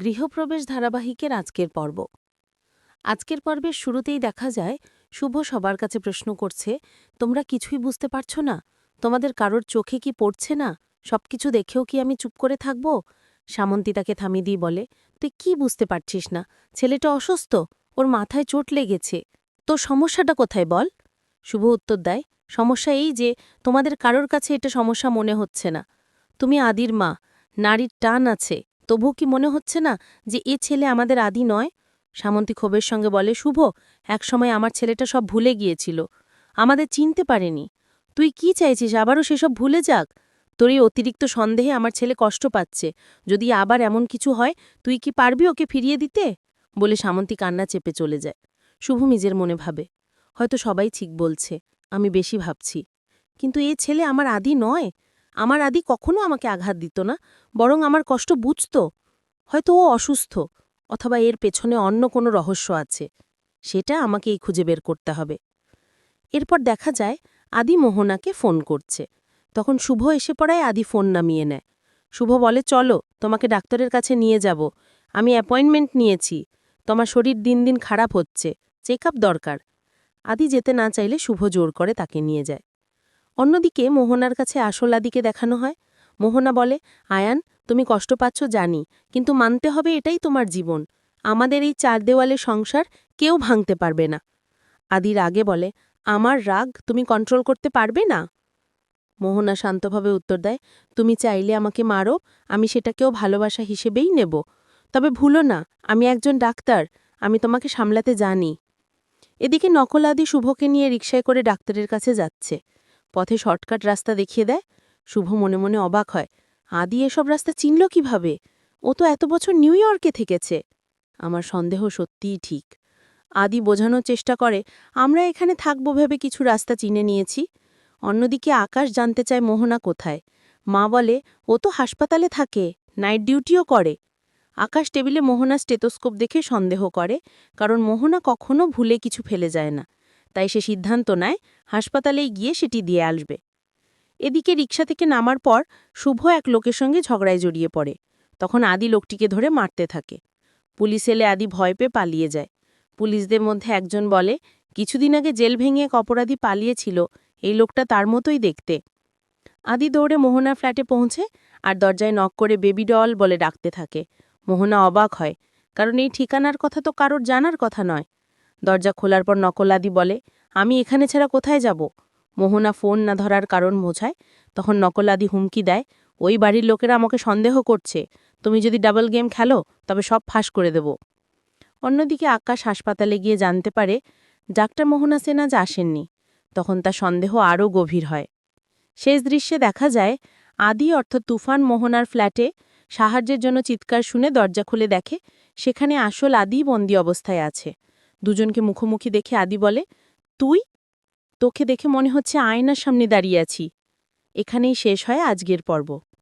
গৃহপ্রবেশ ধারাবাহিকের আজকের পর্ব। আজকের পর্বের শুরুতেই দেখা যায়, শুভ সবার কাছে প্রশ্ন করছে, তোমরা কিছুই বুঝতে পারছ না? তোমাদের কারোর চোখে কি পড়ছে না? সবকিছু দেখেও কি আমি চুপ করে থাকব? সামন্তী তাকে থামিয়ে দিয়ে বলে, তুই কি বুঝতে পারছিস না? ছেলেটা অসুস্থ, ওর মাথায় চোট লেগেছে। তোর সমস্যাটা কোথায় বল? শুভ উত্তর দেয়, সমস্যা এই যে, তোমাদের কারোর কাছে এটা সমস্যা মনে হচ্ছে না। তুমি আদির মা, নারীর টান আছে। তবু কি মনে হচ্ছে না যে এ ছেলে আমাদের আদি নয়? সামন্তী ক্ষোভের সঙ্গে বলে, শুভ, একসময় আমার ছেলেটা সব ভুলে গিয়েছিল। আমাদের চিনতে পারেনি। তুই কি চাইছিস? আবারও সেসব ভুলে যাক। তোর এই অতিরিক্ত সন্দেহে আমার ছেলে কষ্ট পাচ্ছে। যদি আবার এমন কিছু হয়, তুই কি পারবি ওকে ফিরিয়ে দিতে? বলে সামন্তী কান্না চেপে চলে যায়। শুভ নিজের মনে ভাবে, হয়তো সবাই ঠিক বলছে। আমি বেশি ভাবছি। কিন্তু এ ছেলে আমার আদি নয়। আমার আদি কখনো আমাকে আঘাত দিত না, বরং আমার কষ্ট বুঝত। হয়তো ও অসুস্থ, অথবা এর পেছনে অন্য কোনো রহস্য আছে। সেটা আমাকেই খুঁজে বের করতে হবে। এরপর দেখা যায়, আদি মোহনাকে ফোন করছে। তখন শুভ এসে পড়ায় আদি ফোন নামিয়ে নেয়। শুভ বলে, চলো, তোমাকে ডাক্তারের কাছে নিয়ে যাব। আমি অ্যাপয়েন্টমেন্ট নিয়েছি। তোমার শরীর দিন দিন খারাপ হচ্ছে। চেক দরকার। আদি যেতে না চাইলে শুভ জোর করে তাকে নিয়ে যায়। অন্যদিকে মোহনার কাছে আসল আদিকে দেখানো হয়। মোহনা বলে, আয়ান, তুমি কষ্ট পাচ্ছ, জানি, কিন্তু মানতে হবে এটাই তোমার জীবন। আমাদের এই চার দেওয়ালে সংসার কেউ ভাঙতে পারবে না। আদির আগে বলে, আমার রাগ তুমি কন্ট্রোল করতে পারবে না? মোহনা শান্তভাবে উত্তর দেয়, তুমি চাইলে আমাকে মারো, আমি সেটাকেও ভালোবাসা হিসেবেই নেব। তবে ভুলো না, আমি একজন ডাক্তার, আমি তোমাকে সামলাতে জানি। এদিকে নকল আদি শুভকে নিয়ে রিকশায় করে ডাক্তারের কাছে যাচ্ছে। পথে শর্টকাট রাস্তা দেখিয়ে দেয়? শুভ মনে মনে অবাক হয়। আদি এসব রাস্তা চিনল কীভাবে? ও তো এত বছর নিউ ইয়র্কে থেকেছে। আমার সন্দেহ সত্যিই ঠিক। আদি বোঝানোর চেষ্টা করে, আমরা এখানে থাকব ভেবে কিছু রাস্তা চিনে নিয়েছি। অন্যদিকে আকাশ জানতে চায় মোহনা কোথায়। মা বলে, ও তো হাসপাতালে থাকে, নাইট ডিউটিও করে। আকাশ টেবিলে মোহনা স্টেথোস্কোপ দেখে সন্দেহ করে, কারণ মোহনা কখনো ভুলে কিছু ফেলে যায় না। তাই সে সিদ্ধান্ত নেয় হাসপাতালেই গিয়ে সেটি দিয়ে আসবে। এদিকে রিক্সা থেকে নামার পর শুভ এক লোকের সঙ্গে ঝগড়ায় জড়িয়ে পড়ে। তখন আদি লোকটিকে ধরে মারতে থাকে। পুলিশ এলে আদি ভয় পেয়ে পালিয়ে যায়। পুলিশদের মধ্যে একজন বলে, কিছুদিন আগে জেল ভেঙে এক অপরাধী পালিয়েছিল, এই লোকটা তার মতোই দেখতে। আদি দৌড়ে মোহনা ফ্ল্যাটে পৌঁছে আর দরজায় নক করে বেবি ডল বলে ডাকতে থাকে। মোহনা অবাক হয়, কারণ এই ঠিকানার কথা তো কারোর জানার কথা নয়। দরজা খোলার পর নকলাদি বলে, আমি এখানে ছাড়া কোথায় যাব? মোহনা ফোন না ধরার কারণ বোঝায়। তখন নকলাদি হুমকি দেয়, ওই বাড়ির লোকেরা আমাকে সন্দেহ করছে। তুমি যদি ডাবল গেম খেলো, তবে সব ফাঁস করে দেব। অন্যদিকে আকাশ হাসপাতালে গিয়ে জানতে পারে, ডাক্তার মোহনা সেন আজ আসেননি। তখন তার সন্দেহ আরও গভীর হয়। শেষ দৃশ্যে দেখা যায়, আদি অর্থাৎ তুফান মোহনার ফ্ল্যাটে সাহায্যের জন্য চিৎকার শুনে দরজা খুলে দেখে, সেখানে আসল আদি বন্দি অবস্থায় আছে। দুজনকে মুখোমুখি দেখে আদি বলে, তুই? তোকে দেখে মনে হচ্ছে আয়নার সামনে দাঁড়িয়ে আছি। এখানেই শেষ হয় আজকের পর্ব।